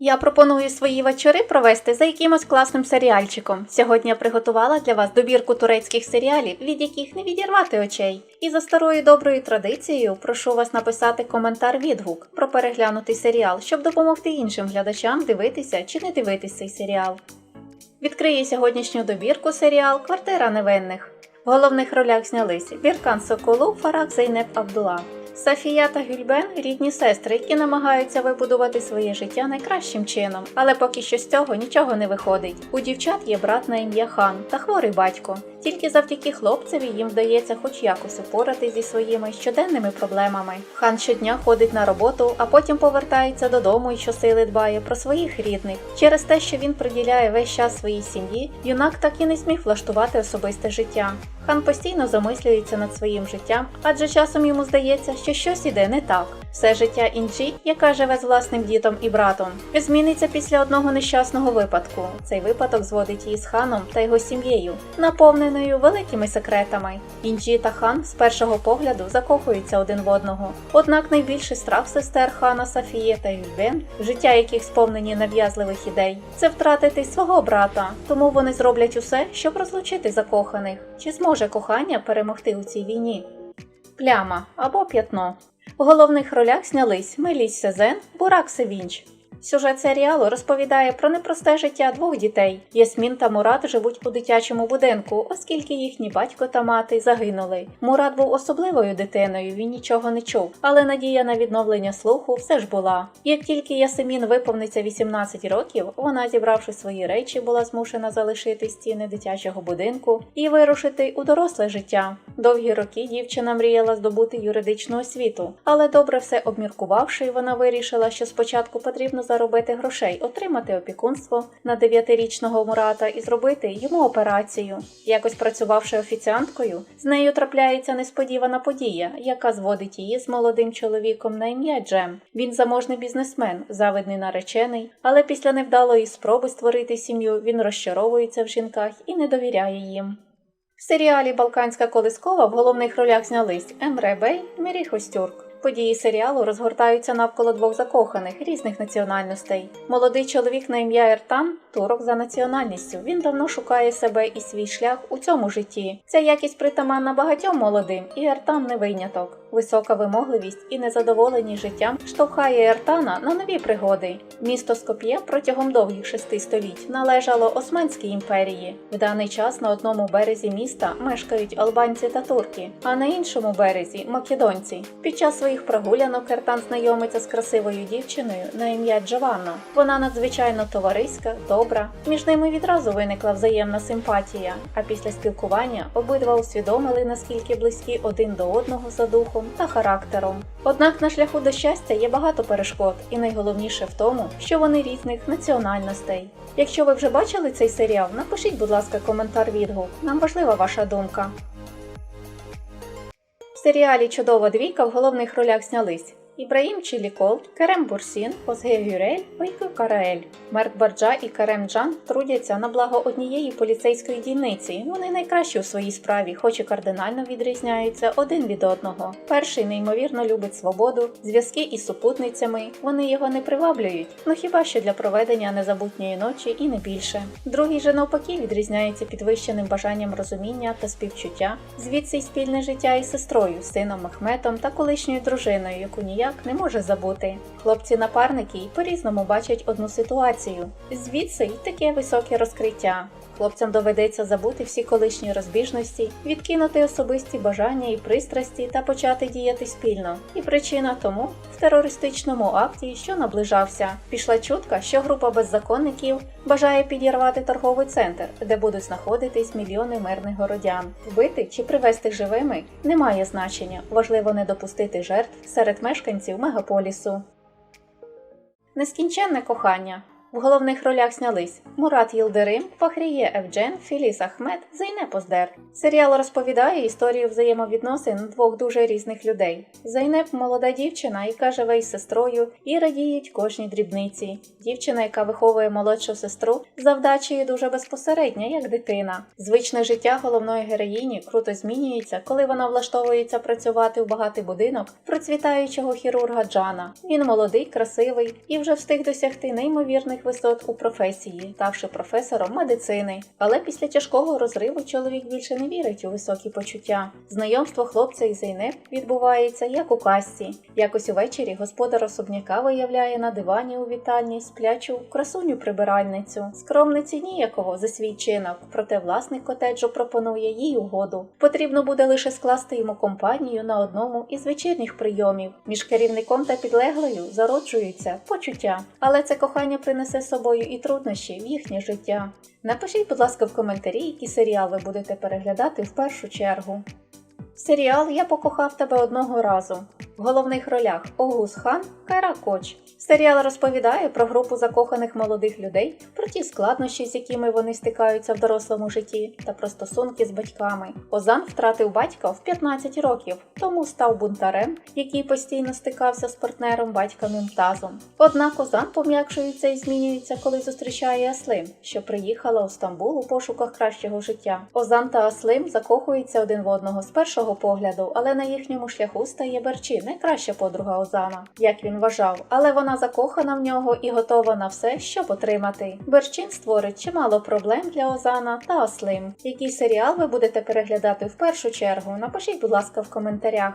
Я пропоную свої вечори провести за якимось класним серіальчиком. Сьогодні я приготувала для вас добірку турецьких серіалів, від яких не відірвати очей. І за старою доброю традицією прошу вас написати коментар відгук про переглянутий серіал, щоб допомогти іншим глядачам дивитися чи не дивитися цей серіал. Відкриє сьогоднішню добірку серіал Квартира невинних. В головних ролях знялись Біркан Соколу, Фарак Зейнеп Абдула. Софія та Гюльбен рідні сестри, які намагаються вибудувати своє життя найкращим чином, але поки що з цього нічого не виходить. У дівчат є брат на ім'я Хан та хворий батько. Тільки завдяки хлопцеві їм вдається хоч якось упоратись зі своїми щоденними проблемами. Хан щодня ходить на роботу, а потім повертається додому і щосили дбає про своїх рідних. Через те, що він приділяє весь час своїй сім'ї, юнак так і не зміг влаштувати особисте життя. Хан постійно замислюється над своїм життям, адже часом йому здається, що щось іде не так. Все життя Інджі, яка живе з власним дітом і братом, зміниться після одного нещасного випадку. Цей випадок зводить її з ханом та його сім'єю, наповненою великими секретами. Інджі та хан з першого погляду закохуються один в одного. Однак найбільший страх сестер хана Софії та Юльбен, життя яких сповнені нав'язливих ідей, це втратити свого брата. Тому вони зроблять усе, щоб розлучити закоханих. Чи зможе кохання перемогти у цій війні? Пляма або п'ятно. В головних ролях знялись Меліс Сезен, Бурак Севінч. Сюжет серіалу розповідає про непросте життя двох дітей. Ясмін та Мурат живуть у дитячому будинку, оскільки їхні батько та мати загинули. Мурат був особливою дитиною, він нічого не чув, але надія на відновлення слуху все ж була. Як тільки Ясемін виповниться 18 років, вона, зібравши свої речі, була змушена залишити стіни дитячого будинку і вирушити у доросле життя. Довгі роки дівчина мріяла здобути юридичну освіту, але добре все обміркувавши, вона вирішила, що спочатку потрібно заробити грошей, отримати опікунство на дев'ятирічного Мурата і зробити йому операцію. Якось працювавши офіціанткою, з нею трапляється несподівана подія, яка зводить її з молодим чоловіком на ім'я Джем. Він заможний бізнесмен, завидний наречений, але після невдалої спроби створити сім'ю він розчаровується в жінках і не довіряє їм. В серіалі Балканська колискова в головних ролях знялись Емре Бей, Мірі Хостюрк. Події серіалу розгортаються навколо двох закоханих різних національностей. Молодий чоловік на ім'я Ертан турок за національністю. Він давно шукає себе і свій шлях у цьому житті. Ця якість притаманна багатьом молодим, і Ертан не виняток. Висока вимогливість і незадоволеність життям штовхає Ертана на нові пригоди. Місто Скоп'є протягом довгих шести століть належало Османській імперії. В даний час на одному березі міста мешкають албанці та турки, а на іншому березі македонці. Під час своїх прогулянок Ертан знайомиться з красивою дівчиною на ім'я Джованна. Вона надзвичайно товариська, добра. Між ними відразу виникла взаємна симпатія. А після спілкування обидва усвідомили, наскільки близькі один до одного за духом та характером. Однак на шляху до щастя є багато перешкод, і найголовніше в тому, що вони різних національностей. Якщо ви вже бачили цей серіал, напишіть, будь ласка, коментар відгук. Нам важлива ваша думка. В серіалі Чудова двійка в головних ролях знялись Ібраїм Чілікол, Керем Бурсін, Озге Гюрель, Ойку Караель. Мерт Барджа і Керем Джан трудяться на благо однієї поліцейської дільниці. Вони найкращі у своїй справі, хоч і кардинально відрізняються один від одного. Перший неймовірно любить свободу, зв'язки із супутницями. Вони його не приваблюють, ну хіба що для проведення незабутньої ночі і не більше. Другий же навпаки відрізняється підвищеним бажанням розуміння та співчуття. Звідси й спільне життя із сестрою, сином Мехметом та колишньою дружиною, яку ніяк не може забути. Хлопці-напарники й по-різному бачать одну ситуацію. Звідси й таке високе розкриття. Хлопцям доведеться забути всі колишні розбіжності, відкинути особисті бажання і пристрасті та почати діяти спільно. І причина тому в терористичному акті, що наближався, пішла чутка, що група беззаконників бажає підірвати торговий центр, де будуть знаходитись мільйони мирних городян. Вбити чи привезти живими немає значення. Важливо не допустити жертв серед мешканців мегаполісу. Нескінченне кохання. В головних ролях знялись Мурат Їлдерим, Фахріє Евджен, Філіс Ахмед, Зейне Поздер. Серіал розповідає історію взаємовідносин двох дуже різних людей. Зайнеп молода дівчина, яка живе із сестрою і радіють кожній дрібниці. Дівчина, яка виховує молодшу сестру, завдачею дуже безпосередня, як дитина. Звичне життя головної героїні круто змінюється, коли вона влаштовується працювати в багатий будинок процвітаючого хірурга Джана. Він молодий, красивий і вже встиг досягти неймовірних висот у професії, ставши професором медицини. Але після тяжкого розриву чоловік більше не вірить у високі почуття. Знайомство хлопця і Зейнеп відбувається як у касті. Якось увечері господар особняка виявляє на дивані у вітальні сплячу красуню прибиральницю. Скромниці ніякого за свій чинок, проте власник котеджу пропонує їй угоду. Потрібно буде лише скласти йому компанію на одному із вечірніх прийомів. Між керівником та підлеглою зароджуються почуття, але це кохання принесе з собою і труднощі в їхнє життя. Напишіть, будь ласка, в коментарі, які серіал ви будете переглядати в першу чергу. Серіал Я покохав тебе одного разу. В головних ролях Огус Хан, Кайра Коч. Серіал розповідає про групу закоханих молодих людей, про ті складнощі, з якими вони стикаються в дорослому житті, та про стосунки з батьками. Озан втратив батька в 15 років, тому став бунтарем, який постійно стикався з партнером батька Мюмтазом. Однак Озан пом'якшується і змінюється, коли зустрічає Аслим, що приїхала у Стамбул у пошуках кращого життя. Озан та Аслим закохуються один в одного з першого погляду, але на їхньому шляху стає Берчі, найкраща подруга Озана, як він вважав, але вона закохана в нього і готова на все, щоб отримати. Берчин створить чимало проблем для Озана та Ослим. Який серіал ви будете переглядати в першу чергу? Напишіть, будь ласка, в коментарях.